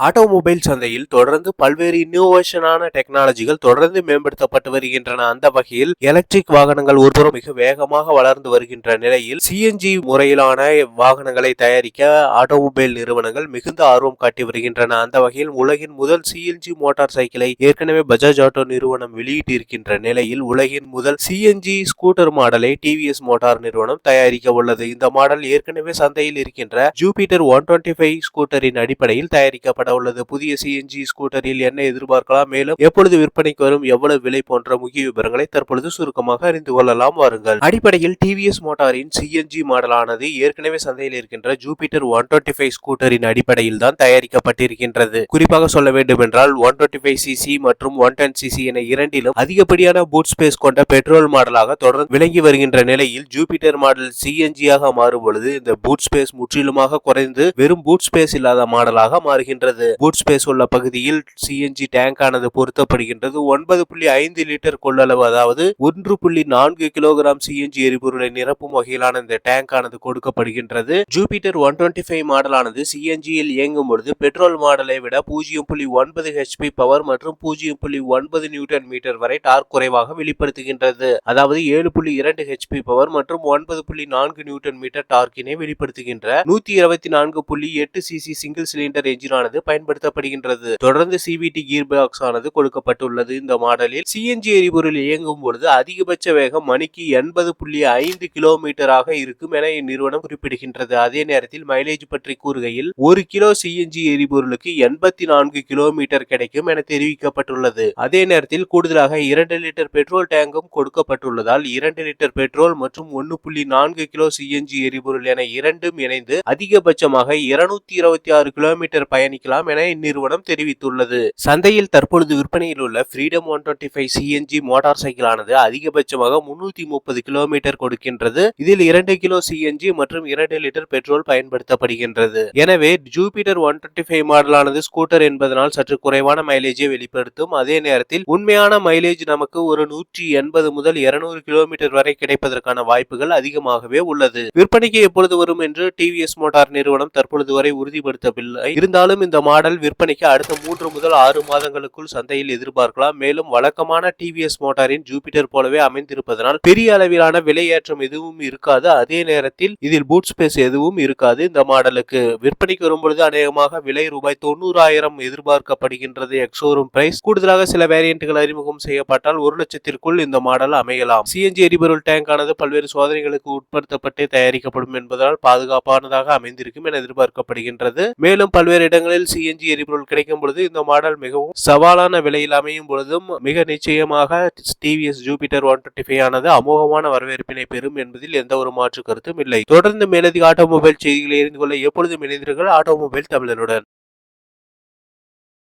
Automobile சந்தையில் தொடர்ந்து பல்வேறு இன்னோவேஷனான டெக்னாலஜிகள் தொடர்ந்து மேம்படுத்தப்பட்டு வருகின்றன. அந்த வகையில் எலக்ட்ரிக் வாகனங்கள் ஒருபுறம் மிக வேகமாக வளர்ந்து வருகின்ற நிலையில் சிஎன்ஜி முறையிலான வாகனங்களை தயாரிக்க ஆட்டோமொபைல் நிறுவனங்கள் மிகுந்த ஆர்வம் காட்டி வருகின்றன. அந்த வகையில் உலகின் முதல் சிஎன்ஜி மோட்டார் சைக்கிளை ஏற்கனவே பஜாஜ் ஆட்டோ நிறுவனம் வெளியிட்டிருக்கின்ற நிலையில் உலகின் முதல் சிஎன்ஜி ஸ்கூட்டர் மாடலை டிவிஎஸ் மோட்டார் நிறுவனம் தயாரிக்க உள்ளது. இந்த மாடல் ஏற்கனவே சந்தையில் இருக்கின்ற ஜூபிட்டர் ஒன் டுவெண்ட்டி ஃபைவ் ஸ்கூட்டரின் அடிப்படையில் தயாரிக்கப்பட உள்ளது. புதிய சிஎன்ஜி ஸ்கூட்டரில் என்ன எதிர்பார்க்கலாம்? மேலும் எப்பொழுது விற்பனைக்கு வரும்? எவ்வளவு விலை போன்ற முக்கிய விவரங்களை தற்பொழுது சுருக்கமாக அறிந்து கொள்ளலாம். வாருங்கள். அடிப்படையில் டிவிஎஸ் மோட்டாரின் சிஎன்ஜி மாடலானது ஏற்கனவே சந்தையில் இருக்கின்ற ஜூபிட்டர் ஒன் டுவெண்ட்டி ஃபைவ் ஸ்கூட்டரின் அடிப்படையில் தான் தயாரிக்கப்பட்டிருக்கின்றது. குறிப்பாக சொல்ல வேண்டும் என்றால் ஒன் டுவெண்ட்டி ஃபைவ் சிசி மற்றும் ஒன் டென் சிசி என இரண்டிலும் அதிகப்படியான பூட் ஸ்பேஸ் கொண்ட பெட்ரோல் மாடலாக தொடர்ந்து விளங்கி வருகின்ற நிலையில் ஜூபிட்டர் மாடல் சிஎன்ஜியாக மாறும் பொழுது இந்த பூட் ஸ்பேஸ் முற்றிலுமாக குறைந்து வெறும் பூட் ஸ்பேஸ் இல்லாத மாடலாக மாறுகின்றது. பூட் ஸ்பேஸ் உள்ள பகுதியில் சிஎன்ஜி டேங்க் ஆனது பொருத்தப்படுகின்றது. ஒன்பது புள்ளி ஐந்து லிட்டர் கொள்ளளவு அதாவது ஒன்று புள்ளி நான்கு கிலோகிராம் சிஎன்ஜி எரிபொருளை நிரப்பும் வகையிலான இந்த டேங்க் ஆனது கொடுக்கப்படுகின்றது. ஜூபிட்டர் ஒன் டுவெண்ட்டி ஃபைவ் மாடலானது சிஎன்ஜியில் இயங்கும் பொழுது பெட்ரோல் மாடலை விட பூஜ்ஜியம் புள்ளி ஒன்பது ஹெச்பி பவர் மற்றும் பூஜ்ஜியம் புள்ளி ஒன்பது நியூட்டன் மீட்டர் வரை டார்க் குறைவாக வெளிப்படுத்துகின்றது. அதாவது ஏழு புள்ளி இரண்டு ஹெச்பி பவர் மற்றும் ஒன்பது புள்ளி நான்கு நியூட்டன் மீட்டர் டார்க்கினை வெளிப்படுத்துகின்ற நூத்தி இருபத்தி நான்கு புள்ளி எட்டு சிசி சிங்கிள் சிலிண்டர் என்ஜினானது பயன்படுத்தப்படுகின்றது. தொடர்ந்து சிவிடி கீர் பாக்ஸ் ஆனது கொடுக்கப்பட்டுள்ளது. இந்த மாடலில் சிஎன்ஜி எரிபொருள் இயங்கும் பொழுது அதிகபட்ச வேகம் மணிக்கு எண்பது புள்ளி ஐந்து கிலோமீட்டராக இருக்கும் என இந்நிறுவனம் குறிப்பிடுகின்றது. அதே நேரத்தில் மைலேஜ் பற்றி கூறுகையில் ஒரு கிலோ சிஎன்ஜி எரிபொருளுக்கு எண்பத்தி நான்கு கிலோமீட்டர் கிடைக்கும் என தெரிவிக்கப்பட்டுள்ளது. அதே நேரத்தில் கூடுதலாக இரண்டு லிட்டர் பெட்ரோல் டேங்கும் கொடுக்கப்பட்டுள்ளதால் இரண்டு லிட்டர் பெட்ரோல் மற்றும் ஒன்னு புள்ளி நான்கு கிலோ சிஎன்ஜி எரிபொருள் என இரண்டும் இணைந்து அதிகபட்சமாக இருநூத்தி இருபத்தி ஆறு கிலோமீட்டர் பயணிக்கலாம். என இந்நிறுவனம் தெரிவித்துள்ளது. சந்தையில் தற்பொழுது விற்பனையில் உள்ள freedom one twenty five CNG motor சைக்கிளானது அதிகபட்சமாக முன்னூத்தி முப்பது கிலோமீட்டர் கொடுக்கின்றது. இதில் இரண்டு கிலோ சிஎன்ஜி மற்றும் இரண்டு லிட்டர் பெட்ரோல் பயன்படுத்தப்படுகின்றது. எனவே ஜூபிட்டர் ஒன் டுவெண்ட்டி ஃபைவ் மாடலானது ஸ்கூட்டர் என்பதனால் சற்று குறைவான மைலேஜை வெளிப்படுத்தும். அதே நேரத்தில் உண்மையான மைலேஜ் நமக்கு ஒரு நூற்றி எண்பது முதல் இருநூறு கிலோமீட்டர் வரை கிடைப்பதற்கான வாய்ப்புகள் அதிகமாகவே உள்ளது. விற்பனைக்கு எப்பொழுது வரும் என்று டிவிஎஸ் மோட்டார் நிறுவனம் தற்பொழுது வரை உறுதிப்படுத்தவில்லை. இருந்தாலும் இந்த மாடல் விற்பனைக்கு அடுத்த மூன்று முதல் ஆறு மாதங்களுக்குள் சந்தையில் எதிர்பார்க்கலாம். மேலும் வழக்கமான டிவிஎஸ் மோட்டாரின் ஜூபிட்டர் போலவே அமைந்திருப்பதனால் பெரிய அளவிலான விலையேற்றம் எதுவும் இருக்காது. அதே நேரத்தில் இதில் பூட் ஸ்பேஸ் எதுவும் இருக்காது. இந்த மாடலுக்கு விற்பனைக்கு வரும்பொழுது அநேகமாக விலை ரூபாய் தொண்ணூறாயிரம் எதிர்பார்க்கப்படுகின்றது எக்ஸோரூம் பிரைஸ் கூடுதலாக சில வேரியண்ட்கள் அறிமுகம் செய்யப்பட்டால் ஒரு லட்சத்திற்குள் இந்த மாடல் அமையலாம். சிஎன்ஜி எரிபொருள் டேங்க் ஆனது பல்வேறு சோதனைகளுக்கு உட்படுத்தப்பட்டு தயாரிக்கப்படும் என்பதால் பாதுகாப்பானதாக அமைந்திருக்கும் என எதிர்பார்க்கப்படுகின்றது. மேலும் பல்வேறு இடங்களில் சிஎன்ஜி எரிபொருள் கிடைக்கும் பொழுது இந்த மாடல் மிகவும் சவாலான விலையில் அமையும் பொழுதும் மிக நிச்சயமாக TVS Jupiter one twenty five ஆனது அமோகமான வரவேற்பினை பெறும் என்பதில் எந்த ஒரு மாற்று கருத்தும் இல்லை. தொடர்ந்து மேலதிக ஆட்டோமொபைல் செய்திகளை அறிந்து கொள்ள எப்பொழுதும் இணைந்தீர்கள் ஆட்டோமொபைல் தமிழனுடன்.